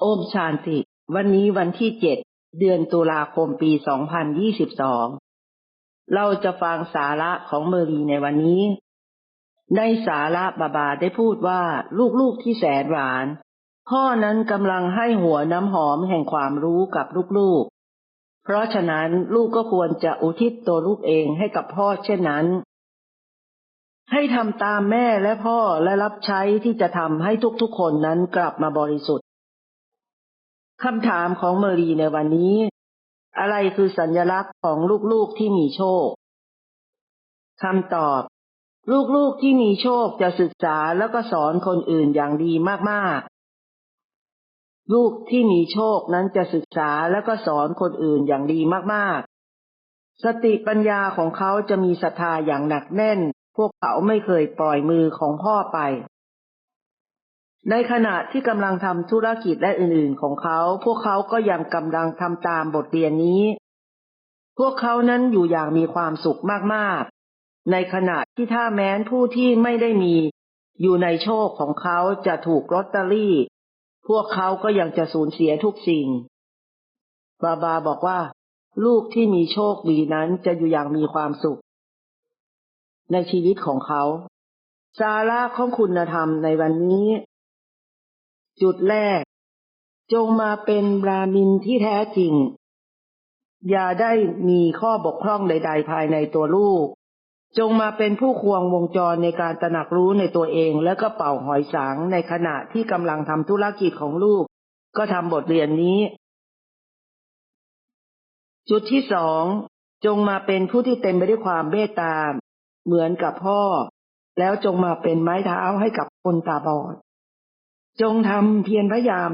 โอมชานติ วันนี้วันที่เจ็ดเดือนตุลาคมปี2022เราจะฟังสาระของเมรีในวันนี้ ในสาระบาบาได้พูดว่าลูกๆที่แสนหวาน พ่อนั้นกำลังให้หัวน้ำหอมแห่งความรู้กับลูกๆ เพราะฉะนั้นลูกก็ควรจะอุทิศตัวลูกเองให้กับพ่อเช่นนั้น ให้ทำตามแม่และพ่อและรับใช้ที่จะทำให้ทุกๆคนนั้นกลับมาบริสุทธิ์ คำถามของเมรีในวันนี้ อะไรคือสัญลักษณ์ของลูกๆที่มีโชคคำตอบ ลูกๆที่มีโชคจะศึกษาแล้วก็สอนคนอื่นอย่างดีมากๆ ลูกที่มีโชคนั้นจะศึกษาแล้วก็สอนคนอื่นอย่างดีมากๆ สติปัญญาของเขาจะมีศรัทธาอย่างหนักแน่น พวกเขาไม่เคยปล่อยมือของพ่อไป ในขณะที่กำลังทำธุรกิจและอื่นๆของเขา พวกเขาก็ยังกำลังทำตามบทเรียนนี้ พวกเขานั้นอยู่อย่างมีความสุขมากๆ ในขณะที่ถ้าแม้นผู้ที่ไม่ได้มี อยู่ในโชคของเขาจะถูกลอตเตอรี่ พวกเขาก็ยังจะสูญเสียทุกสิ่ง บาบาบอกว่า ลูกที่มีโชคดีนั้นจะอยู่อย่างมีความสุข ในชีวิตของเขาสาระของคุณธรรมในวันนี้ จุดแรก จงมาเป็นบรามินที่แท้จริง อย่าได้มีข้อบกพร่องใด ๆ ภายในตัวลูก จงมาเป็นผู้ควงวงจรในการตระหนักรู้ในตัวเองและก็เป่าหอยสังในขณะที่กำลังทำธุรกิจของลูก ก็ทำบทเรียนนี้ จุดที่สองจงมาเป็นผู้ที่เต็มไปด้วยความเมตตาเหมือนกับพ่อ แล้วจงมาเป็นไม้เท้าให้กับคนตาบอด จงทำเพียรพยายาม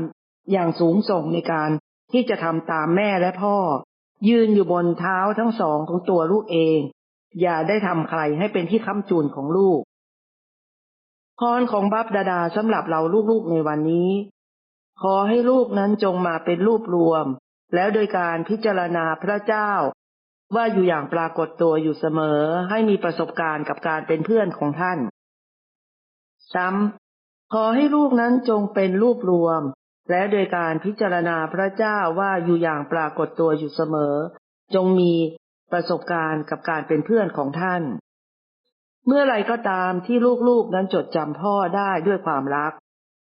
อย่างสูงส่งในการที่จะทำตามแม่และพ่อ ยืนอยู่บนเท้าทั้งสองของตัวลูกเอง อย่าได้ทำใครให้เป็นที่ค้ำจุนของลูกพรของบับดาดาสำหรับเราลูกๆในวันนี้ ขอให้ลูกนั้นจงมาเป็นรูปรวม แล้วโดยการพิจารณาพระเจ้า ว่าอยู่อย่างปรากฏตัวอยู่เสมอให้มีประสบการณ์กับการเป็นเพื่อนของท่าน ซ้ำ ขอให้ลูกนั้นจงเป็นรูปรวม และโดยการพิจารณาพระเจ้าว่าอยู่อย่างปรากฏตัวอยู่เสมอ จงมีประสบการณ์กับการเป็นเพื่อนของท่าน เมื่อไรก็ตามที่ลูกๆนั้นจดจำพ่อได้ด้วยความรัก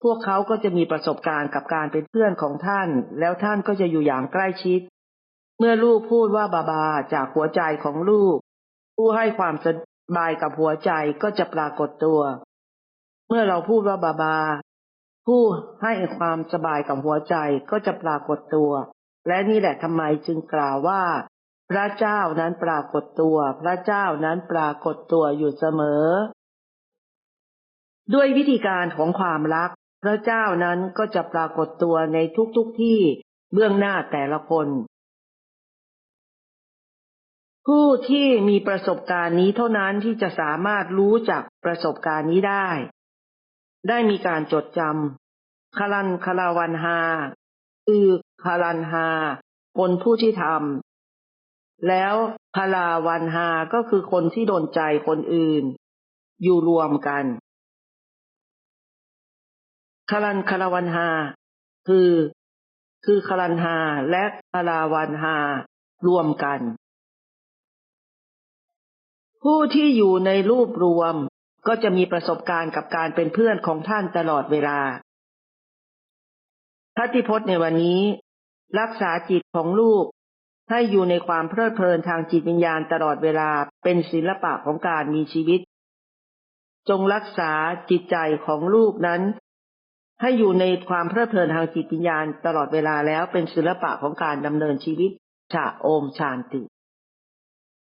พวกเขาก็จะมีประสบการณ์กับการเป็นเพื่อนของท่าน แล้วท่านก็จะอยู่อย่างใกล้ชิด เมื่อลูกพูดว่าบาบาจากหัวใจของลูก ผู้ให้ความสบายกับหัวใจก็จะปรากฏตัว เมื่อเราพูดว่าบาบา ผู้ให้ความสบายกับหัวใจก็จะปรากฏตัว และนี่แหละทำไมจึงกล่าวว่า พระเจ้านั้นปรากฏตัว พระเจ้านั้นปรากฏตัวอยู่เสมอ ด้วยวิธีการของความรัก พระเจ้านั้นก็จะปรากฏตัวในทุกๆทที่เบื้องหน้าแต่ละคน ผู้ที่มีประสบการณ์นี้เท่านั้นที่จะสามารถรู้จักประสบการณ์นี้ได้ ได้มีการจดจำคารันคาราวันฮาอือคารันฮาคนผู้ที่ทำแล้วคาราวันฮาก็คือคนที่โดนใจคนอื่น อยู่รวมกันคารันคาราวันฮาคือคือคารันฮาและคาราวันฮารวมกัน ผู้ที่อยู่ในรูปรวม ก็จะมีประสบการณ์กับการเป็นเพื่อนของท่านตลอดเวลาพัติพจน์ในวันนี้ รักษาจิตของลูก ให้อยู่ในความเพลิดเพลินทางจิตวิญญาณตลอดเวลาเป็นศิลปะของการมีชีวิต จงรักษาจิตใจของลูกนั้น ให้อยู่ในความเพลิดเพลินทางจิตวิญญาณตลอดเวลาแล้วเป็นศิลปะของการดำเนินชีวิตชาโอมชานติ